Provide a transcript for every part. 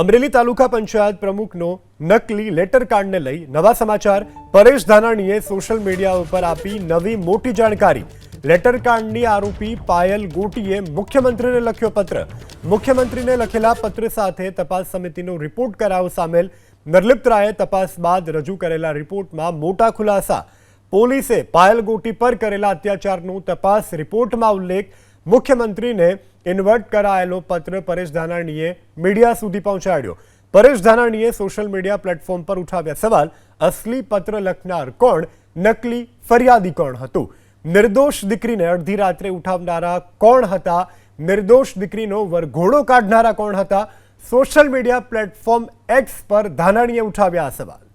અમરેલી તાલુકા પંચાયત પ્રમુખનો નકલી લેટર કાર્ડને લઈ નવા સમાચાર પરેશ ધાનાણીએ સોશિયલ મીડિયા ઉપર આપી નવી મોટી જાણકારી. લેટર કાર્ડની આરોપી પાયલ ગોટીએ મુખ્યમંત્રીને લખ્યો પત્ર. મુખ્યમંત્રીને લખેલા પત્ર સાથે તપાસ સમિતિનો રિપોર્ટ કરાવ સામેલ. નિર્લિપ્ત રાયે તપાસ બાદ રજૂ કરેલા રિપોર્ટમાં મોટા ખુલાસા. પોલીસે પાયલ ગોટી પર કરેલા અત્યાચારનો તપાસ રિપોર્ટમાં ઉલ્લેખ મુખ્યમંત્રીને ઇન્વર્ટ કરાયેલો પત્ર પરેશ ધાનાણીએ મીડિયા સુધી પહોંચાડ્યો. પરેશ ધાનાણીએ સોશિયલ મીડિયા પ્લેટફોર્મ પર ઉઠાવ્યા સવાલ, અસલી પત્ર લખનાર કોણ? નકલી ફરિયાદી કોણ હતું? નિર્દોષ દીકરીને અડધી રાત્રે ઉઠાવનારા કોણ હતા? નિર્દોષ દીકરીનો વરઘોડો કાઢનારા કોણ હતા? સોશિયલ મીડિયા પ્લેટફોર્મ એક્સ પર ધાનાણીએ ઉઠાવ્યા આ સવાલ.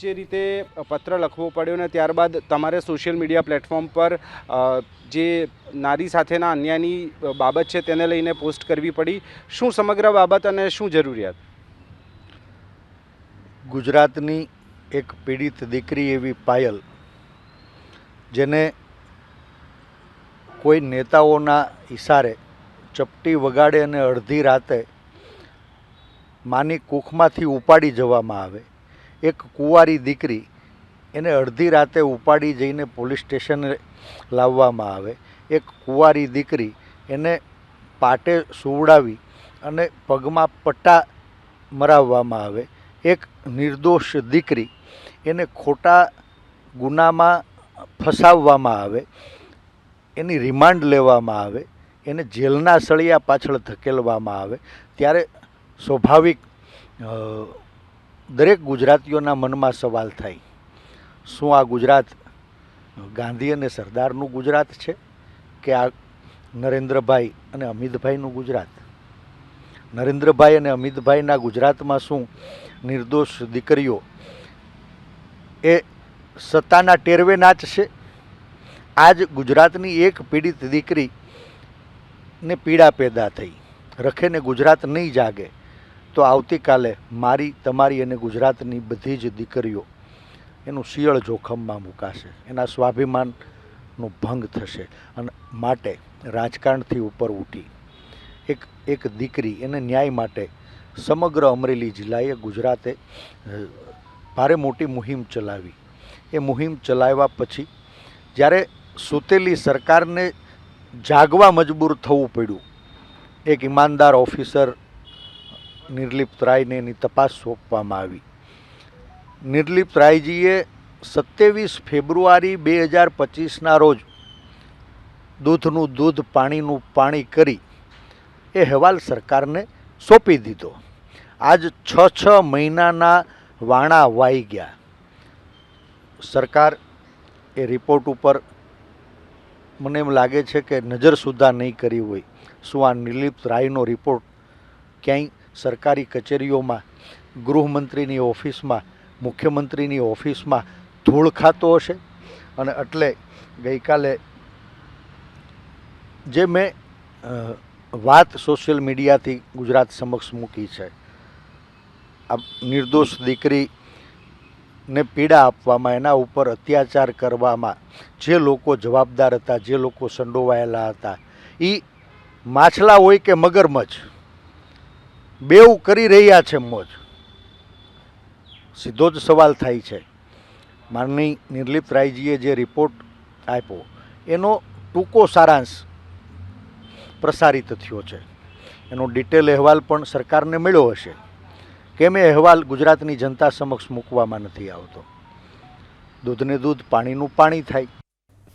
જે રીતે પત્ર લખવો પડ્યો ને ત્યારબાદ તમારે સોશિયલ મીડિયા પ્લેટફોર્મ પર જે નારી સાથેના અન્યાયની બાબત છે તેને લઈને પોસ્ટ કરવી પડી. શું સમગ્ર બાબત અને શું જરૂરિયાત? ગુજરાતની એક પીડિત દીકરી એવી પાયલ, જેને કોઈ નેતાઓના ઇશારે ચપટી વગાડે અને અડધી રાતે માની કૂખમાંથી ઉપાડી જવામાં આવે. એક કુંવારી દીકરી એને અડધી રાતે ઉપાડી જઈને પોલીસ સ્ટેશને લાવવામાં આવે. એક કુંવારી દીકરી એને પાટે સુવડાવી અને પગમાં પટ્ટા મરાવવામાં આવે. એક નિર્દોષ દીકરી એને ખોટા ગુનામાં ફસાવવામાં આવે. એની રિમાન્ડ લેવામાં આવે. એને જેલના સળિયા પાછળ ધકેલવામાં આવે. ત્યારે સ્વાભાવિક દરેક ગુજરાતીઓના મનમાં સવાલ થાય, શું આ ગુજરાત ગાંધી અને સરદારનું ગુજરાત છે કે આ નરેન્દ્રભાઈ અને અમિતભાઈનું ગુજરાત? નરેન્દ્રભાઈ અને અમિતભાઈના ગુજરાતમાં શું નિર્દોષ દીકરીઓ? એ સત્તાના ટેરવે નાચશે આજ ગુજરાતની એક પીડિત દીકરીને પીડા પેદા થઈ, રખેને ગુજરાત નહીં જાગે. તો આવતીકાલે મારી, તમારી અને ગુજરાતની બધી જ દીકરીઓ એનું શિયળ જોખમમાં મુકાશે. એના સ્વાભિમાનનો ભંગ થશે અને માટે રાજકારણથી ઉપર ઉઠી એક એક દીકરી એને ન્યાય માટે સમગ્ર અમરેલી જિલ્લાએ ગુજરાતે ભારે મોટી મુહિમ ચલાવી. એ મુહિમ ચલાવ્યા પછી જ્યારે સૂતેલી સરકારને જાગવા મજબૂર થવું પડ્યું, એક ઈમાનદાર ઓફિસર નિર્લિપ્ત રાયને એની તપાસ સોંપવામાં આવી. નિર્લિપ્ત રાયજીએ સત્યાવીસ ફેબ્રુઆરી બે હજાર પચીસના રોજ દૂધનું દૂધ પાણીનું પાણી કરી એ અહેવાલ સરકારને સોંપી દીધો. આજ છ છ મહિનાના વાણા વાઈ ગયા. સરકાર એ રિપોર્ટ ઉપર મને એમ લાગે છે કે નજર સુદ્ધા નહીં કરી હોય. શું આ નિર્લિપ્ત રાયનો રિપોર્ટ ક્યાંય સરકારી કચેરીઓમાં, ગૃહમંત્રીની ઓફિસમાં, મુખ્યમંત્રીની ઓફિસમાં ધૂળ ખાતો હશે. અને એટલે ગઈકાલે જે મેં વાત સોશિયલ મીડિયાથી ગુજરાત સમક્ષ મૂકી છે, આ નિર્દોષ દીકરીને પીડા આપવામાં, એના ઉપર અત્યાચાર કરવામાં, જે લોકો જવાબદાર હતા, જે લોકો સંડોવાયેલા હતા એ માછલા હોય કે મગરમચ્છ બેઉ કરી રહ્યા છે મોજ. સીધો જ સવાલ થાય છે. માનની નિર્લિપ્ત રાયજીએ જે રિપોર્ટ આપ્યો, એનો ટૂંકો સારાંશ પ્રસારિત થયો છે. એનો ડિટેલ અહેવાલ પણ સરકારને મળ્યો હશે. કેમ એ અહેવાલ ગુજરાતની જનતા સમક્ષ મૂકવામાં નથી આવતો? દૂધને દૂધ, પાણીનું પાણી થાય.